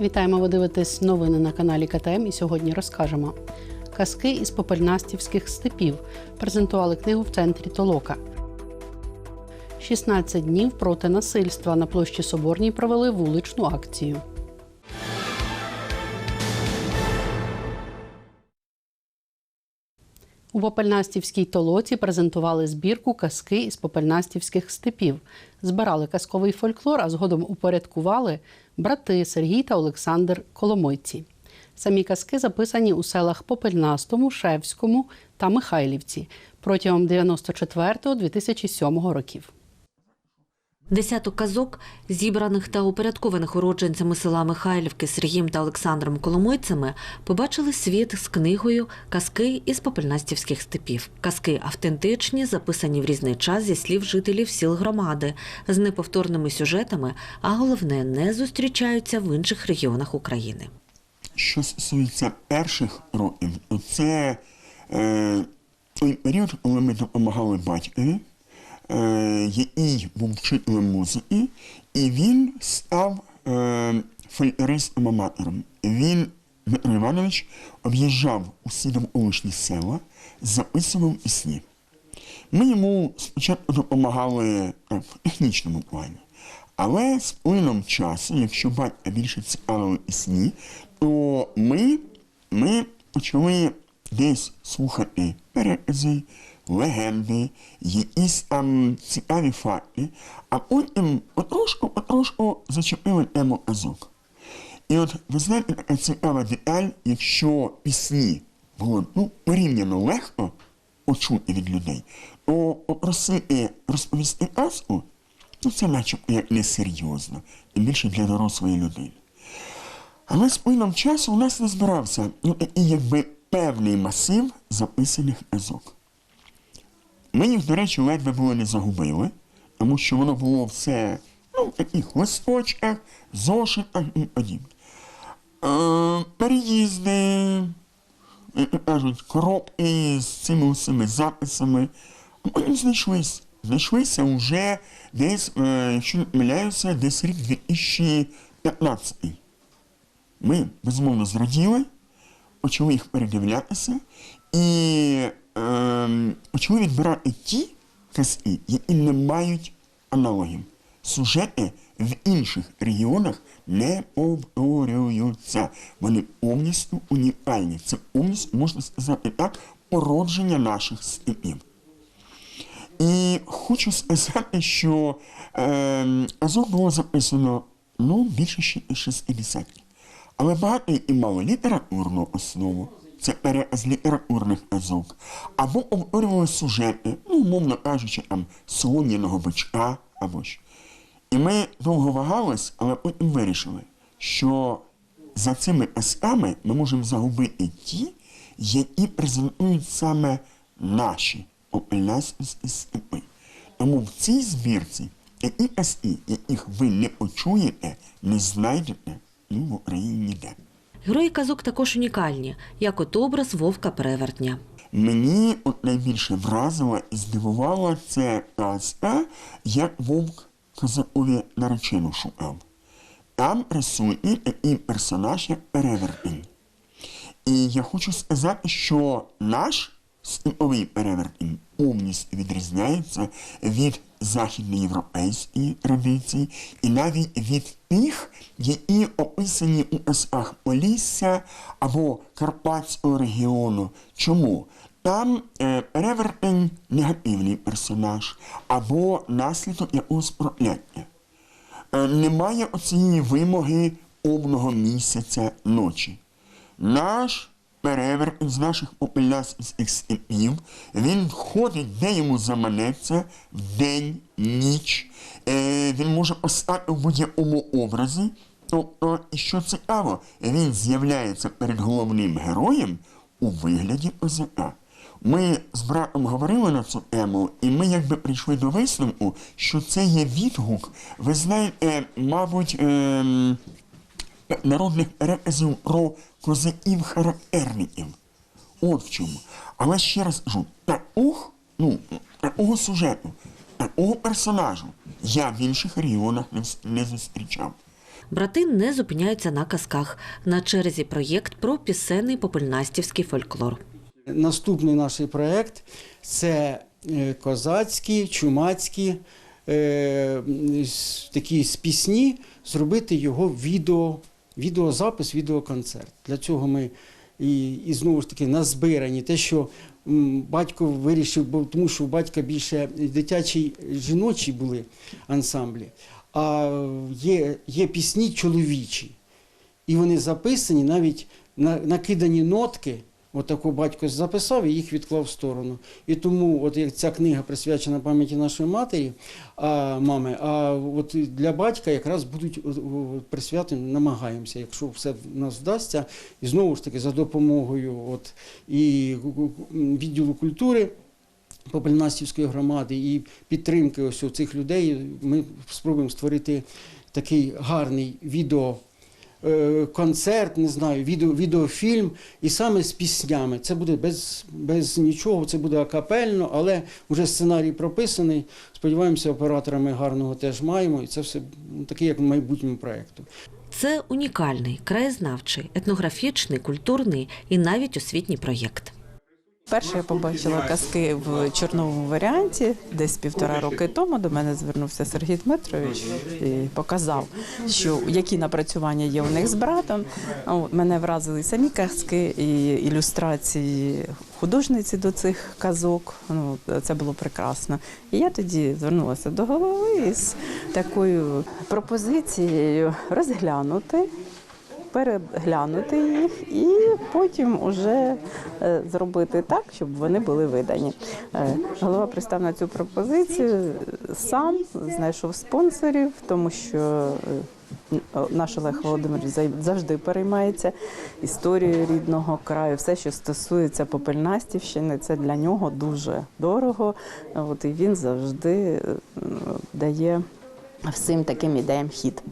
Вітаємо, ви дивитесь новини на каналі КТМ і сьогодні розкажемо. Казки із попельнастівських степів презентували книгу в центрі Толока. 16 днів проти насильства на площі Соборній провели вуличну акцію. У Попельнастівській толоці презентували збірку казки із попельнастівських степів. Збирали казковий фольклор, а згодом упорядкували брати Сергій та Олександр Коломойці. Самі казки записані у селах Попельнастому, Шевському та Михайлівці протягом 94-2007 років. Десяток казок, зібраних та упорядкованих уродженцями села Михайлівки Сергієм та Олександром Коломойцями, побачили світ з книгою Казки із попельнастівських степів. Казки автентичні, записані в різний час зі слів жителів сіл громади, з неповторними сюжетами, а головне, не зустрічаються в інших регіонах України. Що стосується перших років, це е, той період, коли ми допомагали батькові, е, який був вчителем музики, і він став е, фольклористом аматором. Він, Дмитро Іванович, об'їжджав усі довколишні села, записував пісні. Ми йому спочатку допомагали так, в технічному плані. Але з плином часу, якщо батька більше цікавили пісні, то ми, ми почали десь слухати перекази, легенди, якісь там цікаві факти, а потім потрошку-потрошку зачепили тему казок. І от ви знаєте, така цікава деталь, якщо пісні було ну, порівняно легко почути від людей, то попросити розповісти казку, ну це начебто як несерйозно, тим більше для дорослої людини. Але з плином часу у нас не збирався ну, такий якби певний масив записаних казок. Ми їх, до речі, ледве було не загубили, тому що воно було все ну, в таких листочках, зошитах і подібне. Е, переїзди, як кажуть, коробки з цими усіми записами. Потім знайшлись. Знайшлися вже десь, е, якщо не помиляюся, десь рік 2015. Ми, безумовно, зраділи, почали їх передивлятися і е, почали відбирати ті казки, які не мають аналогів. Сюжети в інших регіонах не повторюються. Вони повністю унікальні. Це повністю, можна сказати так, породження наших степів. І хочу сказати, що е, азок було записано ну, більше щ- 60. Але багато і мало літературну основу. Це переказ літературних азок. Або обговорювали сюжети, ну, умовно кажучи, там солоняного бичка або що. І ми довго вагались, але потім вирішили, що за цими казками ми можемо загубити ті, які презентують саме наші попельнастівські степи. Тому в цій збірці такі казки, яких ви не почуєте, не знайдете ну, в Україні ніде. Герої казок також унікальні, як от образ вовка перевертня. Мені от найбільше вразила і здивувала це казка, як вовк козакові наречену шукав. Там присутній такий персонаж, як перевертень. І я хочу сказати, що наш степовий перевертень повністю відрізняється від західноєвропейської традиції і навіть від тих, які описані у казках Полісся або Карпатського регіону. Чому? Там е, перевертень негативний персонаж або наслідок якогось прокляття. Е, немає оцієї вимоги повного місяця ночі. Наш перевертень з наших попелястських степів, він ходить, де йому заманеться, вдень, ніч. Е, він може постати в будь-якому образі. Тобто, що цікаво, він з'являється перед головним героєм у вигляді козака. Ми з братом говорили на цю тему, і ми якби прийшли до висновку, що це є відгук, ви знаєте, мабуть, ем, народних переказів про козаків-характерників. От в чому. Але ще раз кажу, такого, ну, такого сюжету, такого персонажу я в інших регіонах не, не зустрічав. Брати не зупиняються на казках. На черзі проєкт про пісенний попельнастівський фольклор. Наступний наш проєкт це е, козацькі, чумацькі е, такі з пісні, зробити його відео, відеозапис, відеоконцерт. Для цього ми і, і знову ж таки назбирані те, що батько вирішив, бо тому що у батька більше дитячі жіночі були ансамблі, а є, є пісні чоловічі. І вони записані, навіть на, накидані нотки. От тако батько записав і їх відклав в сторону. І тому, от як ця книга присвячена пам'яті нашої матері, а, мами, а от для батька якраз будуть присвятені, намагаємося, якщо все в нас вдасться, і знову ж таки за допомогою от, і відділу культури. Попельнастівської громади і підтримки ось цих людей ми спробуємо створити такий гарний відео. Е, Концерт, не знаю, відео, відеофільм, і саме з піснями. Це буде без, без нічого, це буде акапельно, але вже сценарій прописаний. Сподіваємося, операторами гарного теж маємо, і це все ну, таке, як в майбутньому проєкту. Це унікальний, краєзнавчий, етнографічний, культурний і навіть освітній проєкт. Перше я побачила казки в чорновому варіанті, десь півтора роки тому. До мене звернувся Сергій Дмитрович і показав, що які напрацювання є у них з братом. Мене вразили самі казки і ілюстрації художниці до цих казок. Ну це було прекрасно. І я тоді звернулася до голови з такою пропозицією розглянути переглянути їх і потім уже е, зробити так, щоб вони були видані. Е, Голова пристав на цю пропозицію сам знайшов спонсорів, тому що е, наш Олег Володимирович завжди переймається історією рідного краю. Все, що стосується Попельнастівщини, це для нього дуже дорого. От і він завжди дає всім таким ідеям хід.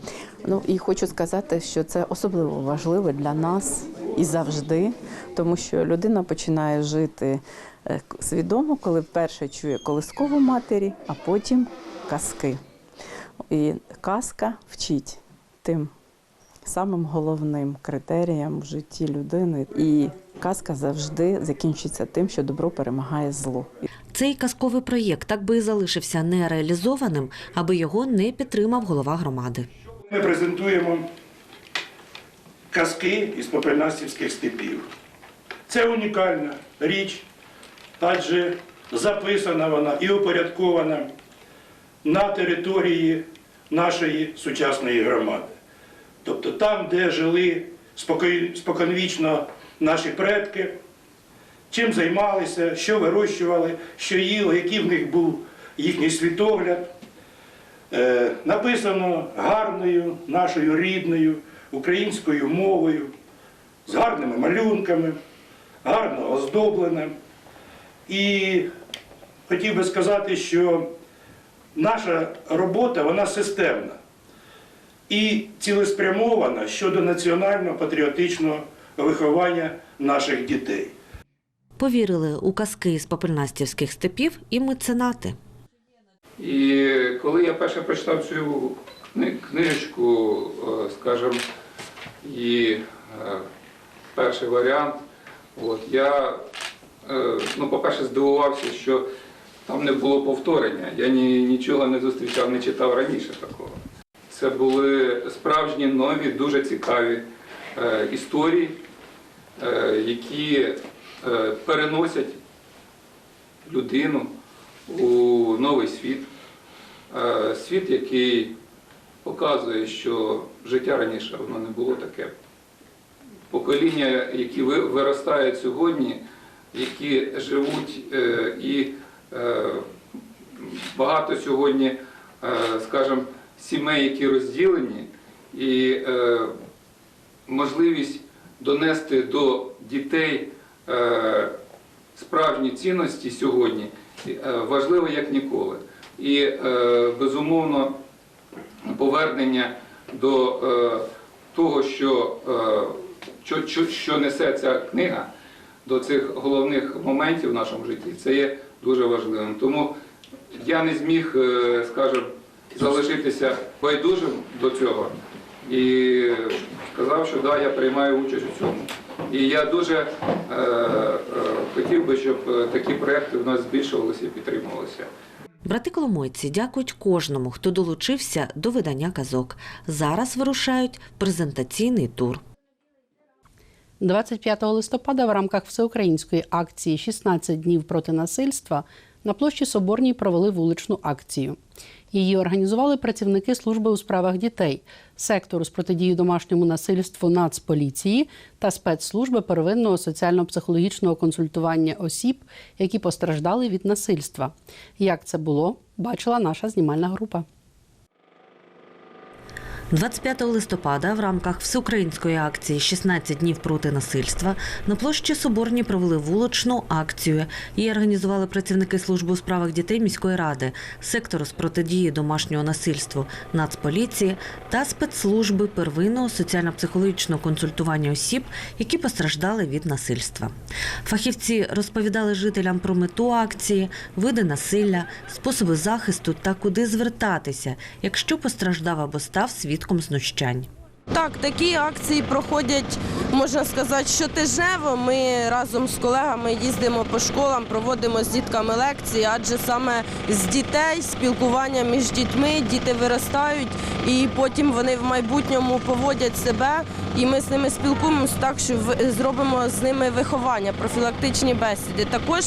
Ну і хочу сказати, що це особливо важливо для нас і завжди, тому що людина починає жити е, свідомо, коли вперше чує колискову матері, а потім казки. І казка вчить тим самим головним критеріям в житті людини. І казка завжди закінчиться тим, що добро перемагає зло. Цей казковий проєкт так би і залишився нереалізованим, аби його не підтримав голова громади. Ми презентуємо казки із попельнастівських степів. Це унікальна річ, адже записана вона і упорядкована на території нашої сучасної громади. Тобто там, де жили споконвічно наші предки, чим займалися, що вирощували, що їли, який в них був їхній світогляд. Е, написано гарною нашою рідною українською мовою, з гарними малюнками, гарно оздоблене. І хотів би сказати, що наша робота вона системна і цілеспрямована щодо національно-патріотичного виховання наших дітей. Повірили у казки з попельнастівських степів і меценати. І коли я перше прочитав цю кни- книжку, е, скажімо, і е, перший варіант, от, я, е, ну, по-перше, здивувався, що там не було повторення. Я ні, нічого не зустрічав, не читав раніше такого. Це були справжні нові, дуже цікаві е, історії, е, які е, переносять людину у новий світ. Е, Світ, який показує, що життя раніше воно не було таке. Покоління, які виростають сьогодні, які живуть е, і е, багато сьогодні, скажімо, сімей, які розділені, і можливість донести до дітей справжні цінності сьогодні важливо як ніколи. І е, безумовно повернення до е, того, що, е, що, несе ця книга, до цих головних моментів в нашому житті, це є дуже важливим. Тому я не зміг, скажімо, залишитися байдужим до цього. і сказав, що да, я приймаю участь у цьому. І я дуже хотів би, щоб такі проекти в нас збільшувалися і підтримувалися. Брати Коломойці дякують кожному, хто долучився до видання казок. Зараз вирушають презентаційний тур. 25 листопада в рамках всеукраїнської акції «16 днів проти насильства на площі Соборній провели вуличну акцію. Її організували працівники служби у справах дітей, сектору з протидії домашньому насильству Нацполіції та спецслужби первинного соціально-психологічного консультування осіб, які постраждали від насильства. Як це було, бачила наша знімальна група. 25 листопада в рамках всеукраїнської акції «16 днів проти насильства на площі Соборні провели вуличну акцію. Її організували працівники служби у справах дітей міської ради, сектору з протидії домашнього насильству Нацполіції та спецслужби первинного соціально-психологічного консультування осіб, які постраждали від насильства. Фахівці розповідали жителям про мету акції, види насилля, способи захисту та куди звертатися, якщо постраждав або став свідком знущань. Так, такі акції проходять, можна сказати, щотижнево. Ми разом з колегами їздимо по школам, проводимо з дітками лекції, адже саме з дітей спілкування між дітьми діти виростають, і потім вони в майбутньому поводять себе. І ми з ними спілкуємося так, що зробимо з ними виховання, профілактичні бесіди. Також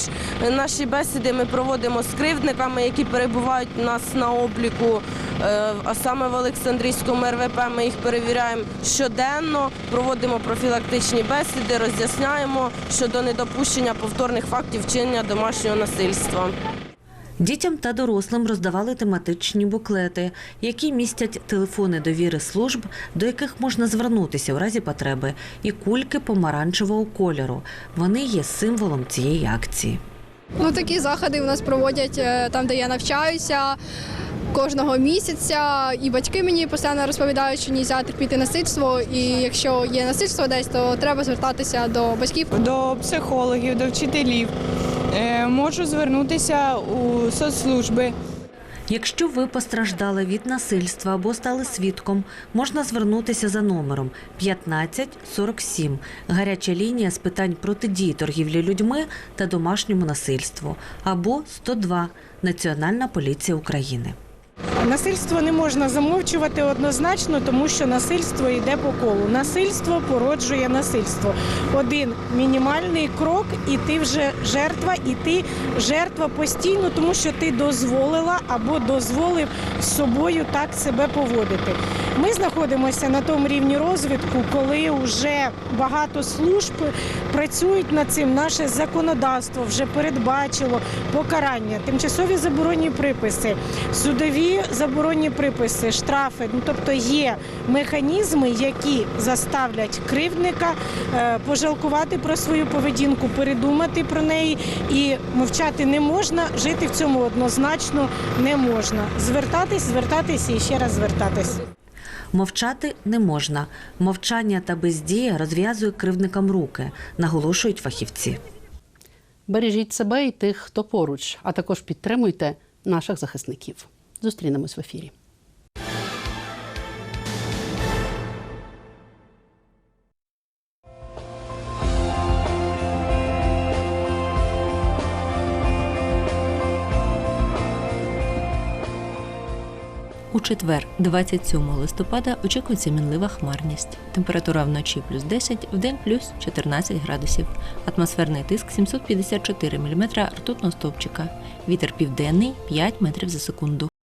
наші бесіди ми проводимо з кривдниками, які перебувають у нас на обліку. Е, А саме в Олександрійському РВП ми їх перевіряємо щоденно, проводимо профілактичні бесіди, роз'ясняємо щодо недопущення повторних фактів вчинення домашнього насильства. Дітям та дорослим роздавали тематичні буклети, які містять телефони довіри служб, до яких можна звернутися у разі потреби, і кульки помаранчевого кольору. Вони є символом цієї акції. Ну, такі заходи у нас проводять е, там, де я навчаюся. Кожного місяця і батьки мені постійно розповідають, що не можна терпіти насильство, і якщо є насильство десь, то треба звертатися до батьків. до психологів, до вчителів. Е, Можу звернутися у соцслужби. Якщо ви постраждали від насильства або стали свідком, можна звернутися за номером 1547, гаряча лінія з питань протидії торгівлі людьми та домашньому насильству, або 102 Національна поліція України. Насильство не можна замовчувати однозначно, тому що насильство йде по колу. Насильство породжує насильство. Один мінімальний крок, і ти вже жертва, і ти жертва постійно, тому що ти дозволила або дозволив з собою так себе поводити. Ми знаходимося на тому рівні розвитку, коли вже багато служб працюють над цим. Наше законодавство вже передбачило покарання, тимчасові заборонні приписи, судові заборонні приписи, штрафи. Ну тобто є механізми, які заставлять кривдника е, пожалкувати про свою поведінку, передумати про неї і мовчати не можна. Жити в цьому однозначно не можна. Звертатись, звертатись і ще раз звертатись. Мовчати не можна. Мовчання та бездія розв'язує кривдникам руки, наголошують фахівці. Бережіть себе і тих, хто поруч, а також підтримуйте наших захисників. Зустрінемось в ефірі. У четвер, 27 листопада, очікується мінлива хмарність. Температура вночі плюс 10, вдень плюс 14 градусів. Атмосферний тиск 754 мм ртутного стовпчика. Вітер південний 5 метрів за секунду.